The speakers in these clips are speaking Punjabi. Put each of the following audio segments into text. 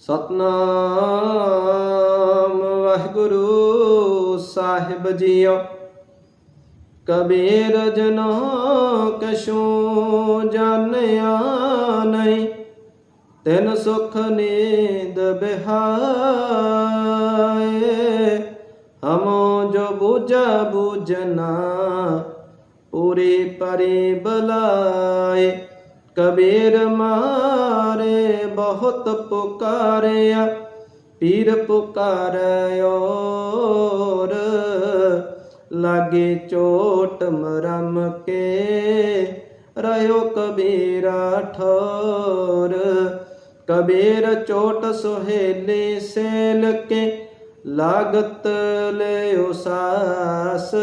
ਸਤਨਾਮ ਵਾਹਿਗੁਰੂ ਸਾਹਿਬ ਜੀਓ। ਕਬੀਰ ਜਨੋ ਕਛੂ ਜਾਣਿਆ ਨਹੀਂ ਤਿਨ ਸੁਖ ਨੀਂਦ ਬਿਹਾਏ। ਹਮੋ ਜੋ ਬੂਝਾ ਬੂਝਨਾ ਪੂਰੀ ਪਰੀ ਬਲਾਏ। ਕਬੀਰ ਮਾਰੇ, ਬਹੁਤ ਪੁਕਾਰਿਆ। ਪੀਰ ਪੁਕਾਰਿਓਰ ਲਾਗੇ ਚੋਟ ਮਰਮ ਕੇ ਰਹਿਓ ਕਬੀਰਾ ਠੋਰ। ਕਬੀਰ ਚੋਟ ਸੁਹੇਲੀ ਸੇਲ ਕੇ ਲਾਗਤ ਲਿਓ ਸਾਸ।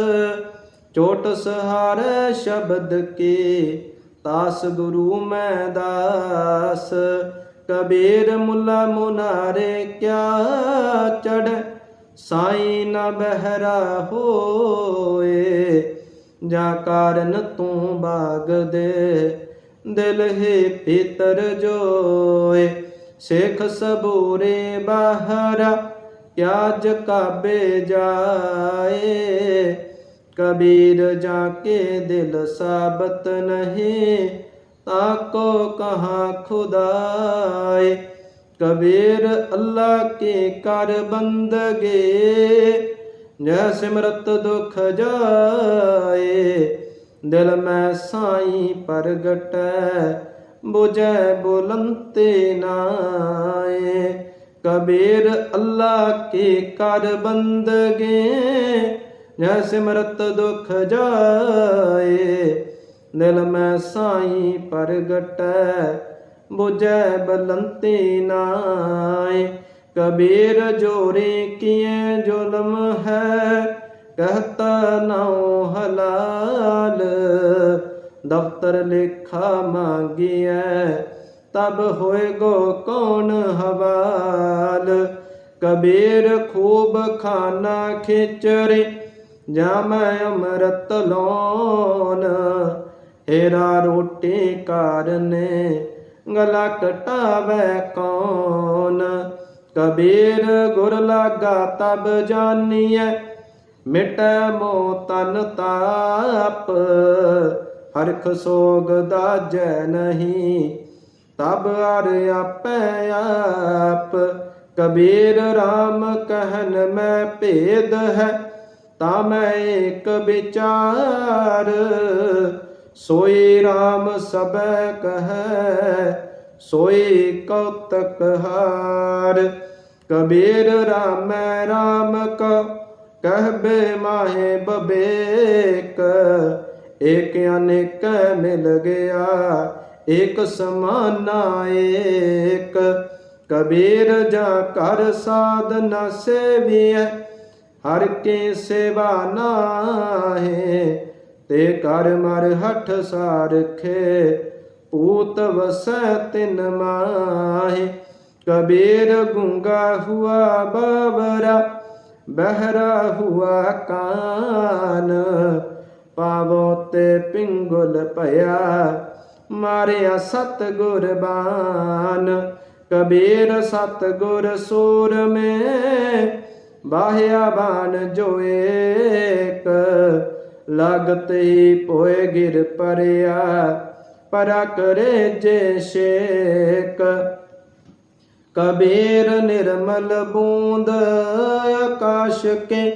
ਚੋਟ ਸਹਾਰ ਸ਼ਬਦ ਕੇ ਤਾਸ ਗੁਰੂ ਮੈਂ ਦਾਸ, ਕਬੀਰ ਮੁਲਾ ਮੁਨਾਰੇ ਕਿਆ ਚੜ ਸਾਈ ਨਾ ਬਹਿਰਾ ਹੋਏ, ਜਾ ਕਾਰਨ ਤੂੰ ਬਾਗ ਦੇ, ਦਿਲ ਹੈ ਪੀਤਰ ਜੋਏ। ਸੇਖ ਸਬੂਰੇ ਬਾਹਰਾ, ਕਿਆ ਜਕਾਬੇ ਜਾਏ ਕਬੀਰ ਜਾ ਕੇ ਦਿਲ ਸਾਬਤ ਨਹੀਂ, ਤਾਕੋ ਕਹਾ ਖੁਦਾਏ? ਕਬੀਰ ਅੱਲਾ ਕੇ ਕਰ ਬੰਦਗੇ ਜੈ ਸਿਮਰਤ ਦੁਖ ਜਾਏ। ਦਿਲ ਮੈਂ ਸਾਈ ਪ੍ਰਗਟੈ, ਬੁਝੈ ਬੁਲੰਤੇ ਨਾਏ। ਕਬੀਰ ਅੱਲਾ ਕੇ ਕਰ ਬੰਦਗੇ ਜੈ ਸਿਮਰਤ ਦੁਖ ਜਾਏ, ਦਿਲ ਮੈਂ ਸਾਈ ਪ੍ਰਗਟੈ, ਬੁਝੈ ਬਲੰਤੀ ਨਾਏ। ਕਬੀਰ ਜੋਰੇ ਕੀਏ ਜ਼ੁਲਮ ਹੈ, ਕਹਤਾ ਨਾਉ ਹਲਾਲ। ਦਫਤਰ ਲੇਖਾ ਮੰਗਿਐ, ਤਬ ਹੋਏ ਗੋ ਕੌਣ ਹਵਾਲ। ਕਬੀਰ ਖੂਬ ਖਾਨਾ ਖਿਚਰੇ ਜਾਮੈ ਅੰਮ੍ਰਿਤ ਲੋਨ ਹੇਰਾ ਰੋਟੀ ਕਾਰਨੇ ਗਲਾ ਕਟਾਵੇ ਕੌਣ? ਕਬੀਰ ਗੁਰ ਲਾਗਾ ਤਬ ਜਾਨੀਐ, ਮਿਟੈ ਮੋ ਤਨ ਤਾਪ। ਹਰਖ ਸੋਗ ਦਾ ਜੈ ਨਹੀਂ, ਤਬ ਅਰ ਆਪੈ ਆਪ। ਕਬੀਰ RAM ਕਹਿਨ ਮੈਂ ਭੇਦ ਹੈ ਤਾ ਮੈਂ ਏਕ ਵਿਚਾਰ, ਸੋਈ RAM ਸਬੈ ਕਹੈ, ਸੋਈ ਕੌਤਕ ਹਾਰ। ਕਬੀਰ ਰਾਮੈ RAM ਕੋ ਕਹਿਬੇ ਮਾਹੇ ਬਬੇਕ। ਏਕ ਅਨੇਕ ਮਿਲ ਗਿਆ, ਏਕ ਸਮਾਨਾ ਏਕ। ਕਬੀਰ ਜਾ ਕਰ ਸਾਧਨਾ ਸੇਵੀਐ ਹਰ ਕੇ ਸੇਵਾ ਨਾਹੇ, ਤੇ ਕਰ ਮਰ ਹਠ ਸਾਰਖੇ ਪੂਤ ਵਸੈ ਤਿਨ ਮਾਹੇ। ਕਬੀਰ ਗੁੰਗਾ ਹੁਆ ਬਾਬਰਾ, ਬਹਿਰਾ ਹੁਆ ਕਾਨ। ਪਾਵੋ ਤੇ ਪਿੰਗੁਲ ਭਇਆ, ਮਾਰਿਆ ਸਤ ਗੁਰਬਾਨ ਕਬੀਰ ਸਤ ਗੁਰ ਸੂਰ ਮੇ ਬਾਹਿਆ ਬਾਣ ਜੋ ਏਕ ਲਗਤ ਹੀ ਪੋਏ ਗਿਰ ਪਰਿਆ, ਪਰਾ ਕਰੇ ਜੇ ਸ਼ੇਕ ਕਬੀਰ ਨਿਰਮਲ ਬੂੰਦ ਆਕਾਸ਼ ਕੇ,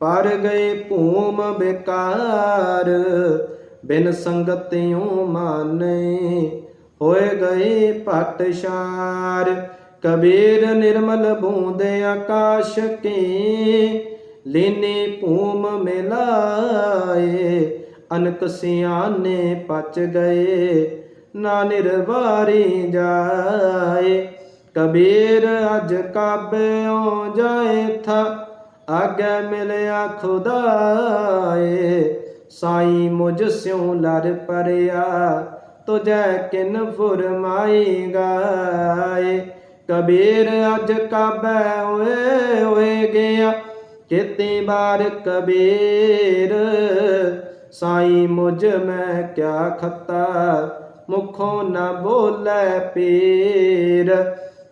ਪਰ ਗਏ ਭੂਮ ਬੇਕਾਰ। ਬਿਨ ਸੰਗਤਿਓ ਮਾਨੇ ਹੋਏ ਗਏ ਪਟਸ਼ਾਰ ਕਬੀਰ ਨਿਰਮਲ ਬੂੰਦ ਆਕਾਸ਼ ਕੇ ਲੀਨੇ ਭੂਮ ਮਿਲਾਏ, ਅਨਕ ਸਿਆਨੇ ਪਚ ਗਏ, ਨਾ ਨਿਰਵਾਰੀ ਜਾਏ। ਕਬੀਰ ਅਜ ਕਾਬਿਓ ਜਾਏ, ਥਾ ਆਗੇ ਮਿਲਿਆ ਖੁਦਾਏ। ਸਾਈ ਮੁਝ ਸਿਉ ਲਰ ਪਰਿਆ, ਤੁਝੈ ਕਿਨ ਫੁਰਮਾਈ ਗਾਏ। ਕਬੀਰ ਅਜ ਕਾਬੈ ਓਏ ਓਏ ਗਿਆ। ਕਿਤੇ ਬਾਰ ਕਬੀਰ, ਸਾਈ ਮੁਝ ਮੈਂ ਕਿਆ ਖੱਤਾ, ਮੁਖੋਂ ਨਾ ਬੋਲੇ ਪੀਰ।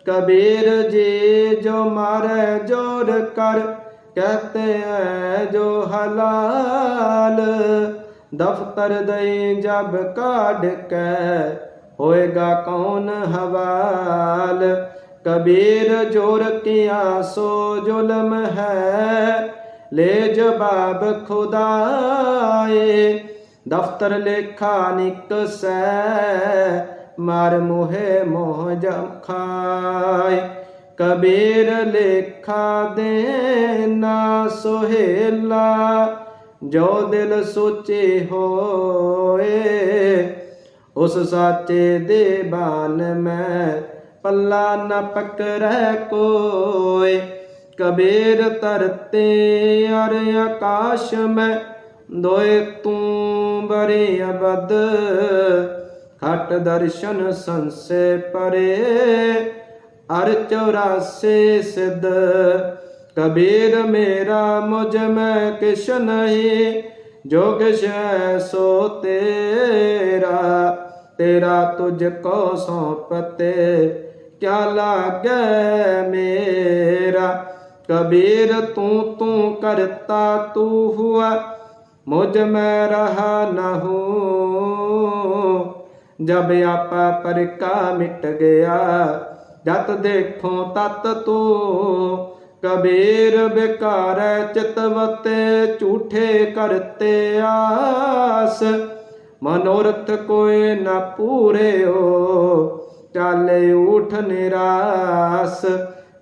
ਕਬੀਰ ਜੀ ਜੋ ਮਾਰੇ ਜੋਰ ਕਰ, ਕਹਤੇ ਹੈ ਜੋ ਹਲਾਲ। ਦਫਤਰ ਦੇ ਜਬ ਕਾਢ ਕੈ, ਹੋਏਗਾ ਕੌਣ ਹਵਾਲ? ਕਬੀਰ ਜੋ ਰਕਿਆ ਸੋ ਜ਼ੁਲਮ ਹੈ, ਲੈ ਜਵਾਬ ਖੁਦਾਏ। ਦਫਤਰ ਲੇਖਾ ਨਿਕਸੈ, ਮਰ ਮੋਹੇ ਮੋਹ ਜਮ ਖਾਏ। ਕਬੀਰ ਲੇਖਾ ਦੇਨਾ ਸੋਹੇਲਾ, ਜੋ ਦਿਲ ਸੋਚੇ ਹੋਏ। ਉਸ ਸਾਚੇ ਦੇ ਬਾਨ ਮੈਂ ਪੱਲਾ ਨ ਪਕੜੈ ਕੋਏ। ਕਬੀਰ ਤਰਤੇ ਅਰ ਆਕਾਸ਼ ਮੈਂ ਦੋਏ ਤੂੰ ਬਰੇ ਅਬਦ। ਖਟ ਦਰਸ਼ਨ ਸੰਸੇ ਪਰੇ, ਅਰ ਚੌਰਾਸੇ ਸਿੱਧ। ਕਬੀਰ ਮੇਰਾ ਮੁਝ ਮੈਂ ਕਿਛ ਨਹੀਂ, ਜੋ ਕਿਛ ਹੈ ਸੋ ਤੇਰਾ। ਤੇਰਾ ਤੁਝ ਕੋ ਸੌਂਪਤੇ। ਕਿਆ ਲਾਗੈ ਮੇਰਾ? ਕਬੀਰ ਤੂੰ ਤੂੰ ਕਰਤਾ ਤੂੰ ਹੁਆ, ਮੁਝ ਮੈਂ ਰਹਾ ਨਾ ਹੂੰ। ਜਬ ਆਪਾ ਪਰ ਮਿਟ ਗਿਆ, ਜਤ ਦੇਖੋ ਤਤ ਤੂੰ। ਕਬੀਰ ਬਿਕਾਰ ਚਿਤਵਤੇ ਝੂਠੇ ਕਰਤੇ ਆਸ। ਮਨੋਰਥ ਕੋਏ ਨਾ ਪੂਰੇ ਹੋ। ਚਾਲੇ ਉਠ ਨਿਰਾਸ,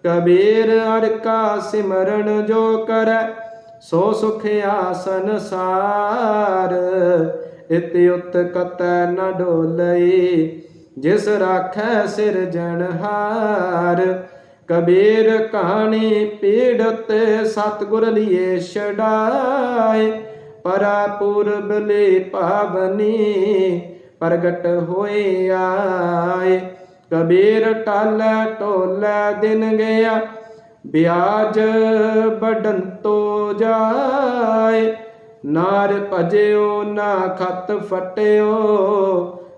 ਕਬੀਰ ਅਰ ਕਾ ਸਿਮਰਨ ਜੋ ਕਰੈ, ਸੋ ਸੁਖ ਆਸਨ ਸਾਰ। ਇਤ ਉਤ ਕਤੈ ਨ ਡੋਲਈ, ਜਿਸ ਰਾਖੈ ਸਿਰਜਣਹਾਰ ਕਬੀਰ ਕਹਾਣੀ ਪੀੜਤ ਸਤਗੁਰ ਲਿਏ ਛਡਾਏ, ਪਰਾ ਪੂਰਬ ਲੈ ਪਾਵਨੀ ਪ੍ਰਗਟ ਹੋਏ ਆਏ। ਕਬੀਰ ਟਾਲੇ ਟੋਲੇ ਦਿਨ ਗਿਆ ਬਿਆਜ ਬਡਨ ਤੋ ਜਾਏ। ਨਾਰ ਭਜਿਓ, ਨਾ ਖਤ ਫਟਿਓ,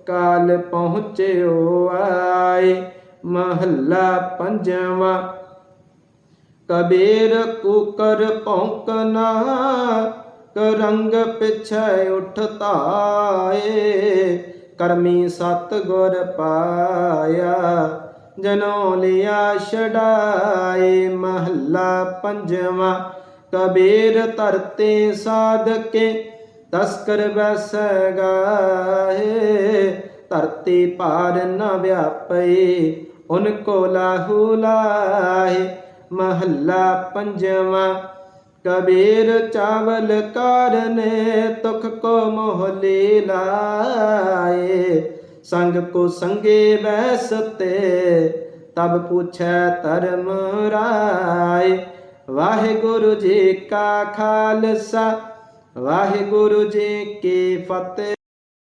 ਕਾਲ ਪਹੁੰਚਿਓ ਆਏ। ਮਹੱਲਾ ਪੰਜਵਾਂ, ਕਬੀਰ ਕੂਕਰ ਭੌਂਕਨਾ ਕਰੰਗ ਪਿਛੈ ਉਠਤਾ ਏ ਕਰਮੀ ਸਤ ਗੁਰ ਪਾਇਆ, ਜਨੋ ਲਿਆ ਛਡਾਏ ਮਹੱਲਾ ਪੰਜਵਾਂ, ਕਬੀਰ ਧਰਤੇ ਸਾਧਕੇ, ਤਸਕਰ ਬੈਸੈ ਗਾਏ ਧਰਤੀ ਪਾਰ ਨ ਵਿਆਪਈ, ਉਨ ਕੋ ਲਾਹੂ ਲਾਏ ਮਹੱਲਾ ਪੰਜਵਾਂ ਕਬੀਰ ਚਾਵਲ ਕਾਰਨੇ ਤੁਖ ਕੋ ਮੋਹ ਲੇ ਲਾਏ ਸੰਗ ਕੋ ਸੰਗੇ ਬੈਸਤੇ ਤਬ ਪੁੱਛੈ ਧਰਮ ਰਾਏ। ਵਾਹਿਗੁਰੂ ਜੀ ਕਾ ਖਾਲਸਾ, ਵਾਹਿਗੁਰੂ ਜੀ ਕੀ ਫਤਿਹ।